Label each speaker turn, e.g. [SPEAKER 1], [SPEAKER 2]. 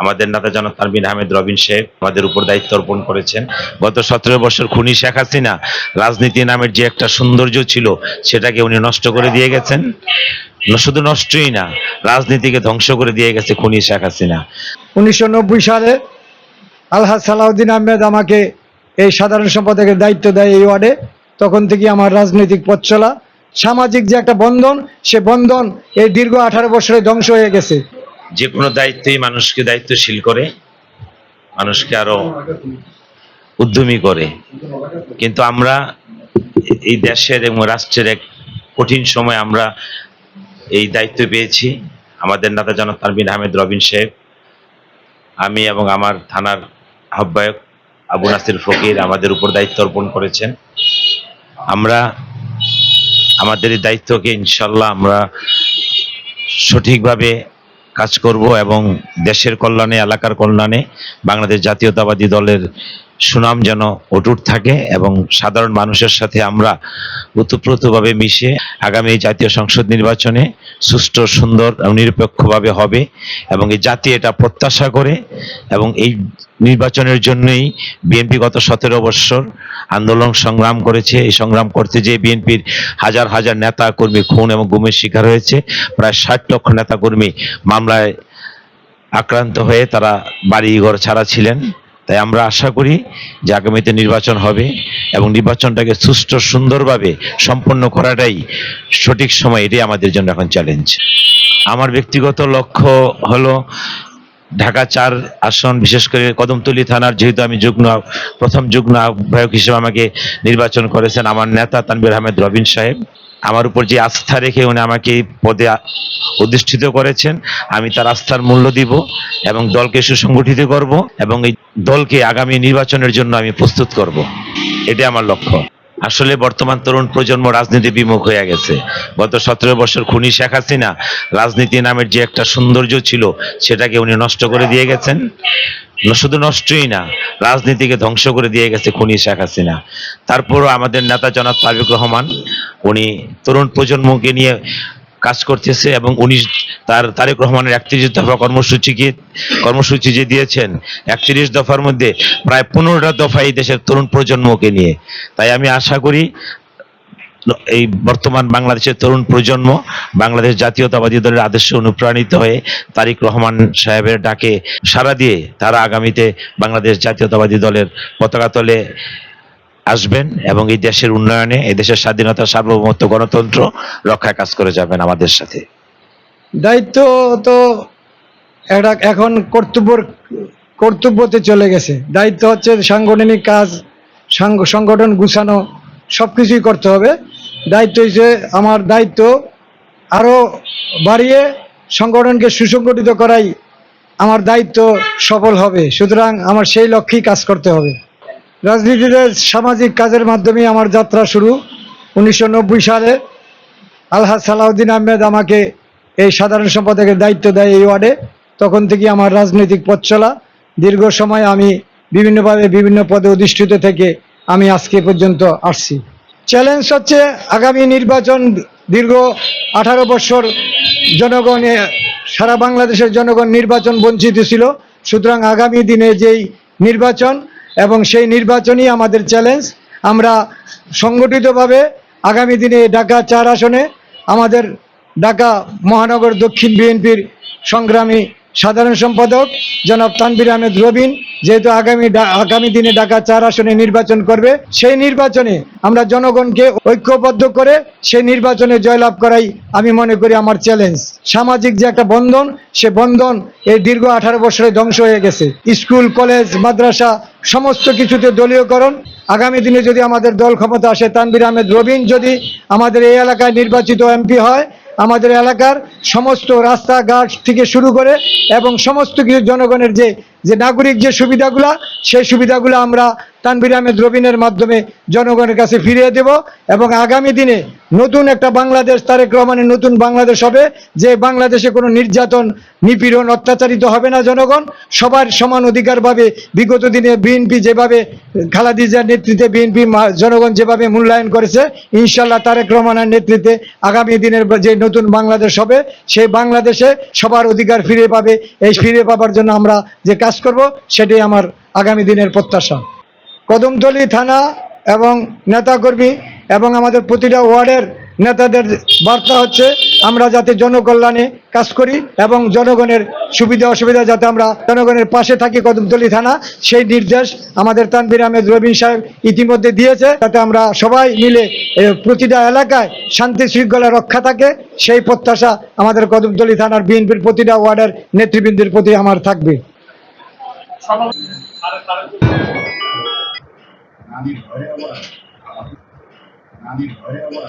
[SPEAKER 1] আমাদের নেতা জনাব তানবিন আহমেদ রবিন শেখ আমাদের উপর দায়িত্ব অর্পণ করেছেন। গত সতেরো বছর খুনি শেখ হাসিনা রাজনীতি নামের যে একটা সৌন্দর্য ছিল, সেটাকে উনি নষ্ট করে দিয়ে গেছেন। শুধু নষ্টই না, রাজনীতিকে ধ্বংস করে দিয়ে গেছে খুনি শেখ হাসিনা।
[SPEAKER 2] উনিশশো নব্বই সালে আলহাজ সালাউদ্দিন আহমেদ আমাকে এই সাধারণ সম্পাদকের দায়িত্ব দেয় এই ওয়ার্ডে। তখন থেকে আমার রাজনৈতিক পথ চলা, সামাজিক যে একটা বন্ধন, সে বন্ধন এই দীর্ঘ আঠারো বছরে ধ্বংস হয়ে গেছে।
[SPEAKER 1] যে কোনো দায়িত্বই মানুষকে দায়িত্বশীল করে, মানুষকে আরও উদ্যমী করে। কিন্তু আমরা এই দেশের এবং রাষ্ট্রের এক কঠিন সময় আমরা এই দায়িত্ব পেয়েছি। আমাদের নেতা জনাব তানবিন আহমেদ, রবিন সাহেব, আমি এবং আমার থানার আহ্বায়ক আবু নাসির ফকির আমাদের উপর দায়িত্ব অর্পণ করেছেন। আমরা আমাদের এই দায়িত্বকে ইনশাল্লাহ আমরা সঠিকভাবে কাজ করব এবং দেশের কল্যাণে এলাকার কল্যাণে বাংলাদেশ জাতীয়তাবাদী দলের সুনাম যেন অটুট থাকে এবং সাধারণ মানুষের সাথে আমরা ওতপ্রোতভাবে মিশে আগামী জাতীয় সংসদ নির্বাচনে সুষ্ঠু, সুন্দর এবং নিরপেক্ষভাবে হবে এবং এই জাতি এটা প্রত্যাশা করে এবং এই নির্বাচনের জন্যই বিএনপি গত সতেরো বৎসর আন্দোলন সংগ্রাম করেছে। এই সংগ্রাম করতে যে বিএনপির হাজার হাজার নেতা কর্মী খুন এবং গুমের শিকার হয়েছে। প্রায় ষাট লক্ষ নেতা কর্মী মামলায় আক্রান্ত হয়ে তারা বাড়িঘর ছাড়া ছিলেন। তাই আমরা আশা করি যে আগামীতে নির্বাচন হবে এবং নির্বাচনটাকে সুষ্ঠু, সুন্দরভাবে সম্পন্ন করাটাই সঠিক সময়, এটাই আমাদের জন্য এখন চ্যালেঞ্জ আমার ব্যক্তিগত লক্ষ্য হলো ঢাকা চার আসন, বিশেষ করে কদমতলী থানার, যেহেতু আমি যুগ্ম, প্রথম যুগ্ম আহ্বায়ক হিসেবে আমাকে নির্বাচন করেছেন আমার নেতা তানবির আহমেদ রবিন সাহেব। আমার উপর যে আস্থা রেখে উনি আমাকে এই পদে অধিষ্ঠিত করেছেন, আমি তার আস্থার মূল্য দিব এবং দলকে সুসংগঠিত করব এবং এই দলকে আগামী নির্বাচনের জন্য আমি প্রস্তুত করব। এটা আমার লক্ষ্য। আসলে বর্তমান তরুণ প্রজন্ম রাজনীতি বিমুখ হয়ে গেছে। গত সতেরো বছর খুনি শেখ হাসিনা রাজনীতি নামের যে একটা সৌন্দর্য ছিল, সেটাকে উনি নষ্ট করে দিয়ে গেছেন। শুধু নষ্টই না, রাজনীতিকে ধ্বংস করে দিয়ে গেছে খুনি শেখ হাসিনা। তারপরও আমাদের নেতা জনাব তাবিক রহমান, উনি তরুণ প্রজন্মকে নিয়ে কাজ করতেছে এবং উনি তার, তারেক রহমানের একত্রিশ দফা কর্মসূচিকে কর্মসূচি যে দিয়েছেন, একত্রিশ দফার মধ্যে প্রায় পনেরোটা দফা এই দেশের তরুণ প্রজন্মকে নিয়ে। তাই আমি আশা করি এই বর্তমান বাংলাদেশের তরুণ প্রজন্ম বাংলাদেশ জাতীয়তাবাদী দলের আদর্শে অনুপ্রাণিত হয়ে তারিক রহমান সাহেবের ডাকে সাড়া দিয়ে তারা আগামীতে বাংলাদেশ জাতীয়তাবাদী দলের পতাকা তলে আসবেন এবং এই দেশের উন্নয়নে, এই দেশের স্বাধীনতা, সার্বভৌমত্ব, গণতন্ত্র রক্ষায় কাজ করে যাবেন আমাদের সাথে।
[SPEAKER 2] দায়িত্ব তো এটা এখন কর্তব্যর কর্তব্যতে চলে গেছে। দায়িত্ব হচ্ছে সাংগঠনিক কাজ সাংগ- সংগঠন গুছানো সব কিছুই করতে হবে। দায়িত্ব হিসেবে আমার দায়িত্ব আরও বাড়িয়ে সংগঠনকে সুসংগঠিত করাই আমার দায়িত্ব সফল হবে। সুতরাং আমার সেই লক্ষ্যেই কাজ করতে হবে। রাজনীতিতে সামাজিক কাজের মাধ্যমে আমার যাত্রা শুরু। উনিশশো নব্বই সালে আলহাজ সালাউদ্দিন আহমেদ আমাকে এই সাধারণ সম্পাদকের দায়িত্ব দেয় এই ওয়ার্ডে। তখন থেকে আমার রাজনৈতিক পথ চলা। দীর্ঘ সময় আমি বিভিন্নভাবে বিভিন্ন পদে অধিষ্ঠিত থেকে আমি আজকে পর্যন্ত আসছি। চ্যালেঞ্জ হচ্ছে আগামী নির্বাচন দীর্ঘ আঠারো বছর জনগণ, সারা বাংলাদেশের জনগণ নির্বাচন বঞ্চিত ছিল। সুতরাং আগামী দিনে যেই নির্বাচন এবং সেই নির্বাচনই আমাদের চ্যালেঞ্জ আমরা সংগঠিতভাবে আগামী দিনে ঢাকা চার আসনে আমাদের ঢাকা মহানগর দক্ষিণ বিএনপির সংগ্রামী সাধারণ সম্পাদক জনাব তানবির আহমেদ রবিন, যেহেতু আগামী আগামী দিনে ঢাকা চার আসনে নির্বাচন করবে, সেই নির্বাচনে আমরা জনগণকে ঐক্যবদ্ধ করে সেই নির্বাচনে জয়লাভ করাই আমি মনে করি আমার চ্যালেঞ্জ সামাজিক যে একটা বন্ধন, সে বন্ধন এই দীর্ঘ আঠারো বছরে ধ্বংস হয়ে গেছে। স্কুল, কলেজ, মাদ্রাসা, সমস্ত কিছুতে দলীয়করণ। আগামী দিনে যদি আমাদের দল ক্ষমতা আসে তানবির আহমেদ রবিন যদি আমাদের এই এলাকায় নির্বাচিত এমপি হয় আমাদের এলাকার সমস্ত রাস্তাঘাট থেকে শুরু করে এবং সমস্ত কিছু জনগণের যে যে নাগরিক যে সুবিধাগুলা, সেই সুবিধাগুলো আমরা তানবির আহমেদ রবিনের মাধ্যমে জনগণের কাছে ফিরিয়ে দেব এবং আগামী দিনে নতুন একটা বাংলাদেশ, তারেক রহমানের নতুন বাংলাদেশ হবে, যে বাংলাদেশে কোনো নির্যাতন, নিপীড়ন অত্যাচারিত হবে না জনগণ। সবার সমান অধিকার পাবে বিগত দিনে বিএনপি যেভাবে খালাদিজার নেতৃত্বে বিএনপি জনগণ যেভাবে মূল্যায়ন করেছে ইনশাল্লাহ তারেক রহমানের নেতৃত্বে আগামী দিনের যে নতুন বাংলাদেশ হবে, সেই বাংলাদেশে সবার অধিকার ফিরে পাবে। এই ফিরে পাবার জন্য আমরা যে কাজ করব, সেটাই আমার আগামী দিনের প্রত্যাশা। কদমতলী থানা এবং নেতাকর্মী এবং আমাদের প্রতিটা ওয়ার্ডের নেতাদের বার্তা হচ্ছে, আমরা যাতে জনকল্যাণে কাজ করি এবং জনগণের সুবিধা অসুবিধা যাতে আমরা জনগণের পাশে থাকি কদমতলী থানা, সেই নির্দেশ আমাদের তানবির আহমেদ রবিন সাহেব ইতিমধ্যে দিয়েছে। যাতে আমরা সবাই মিলে প্রতিটা এলাকায় শান্তি শৃঙ্খলা রক্ষা থাকে, সেই প্রত্যাশা আমাদের কদমতলী থানার বিএনপির প্রতিটা ওয়ার্ডের নেতৃবৃন্দের প্রতি আমার থাকবে।
[SPEAKER 3] નાની ભર્યાવર નાની ભર્યાવર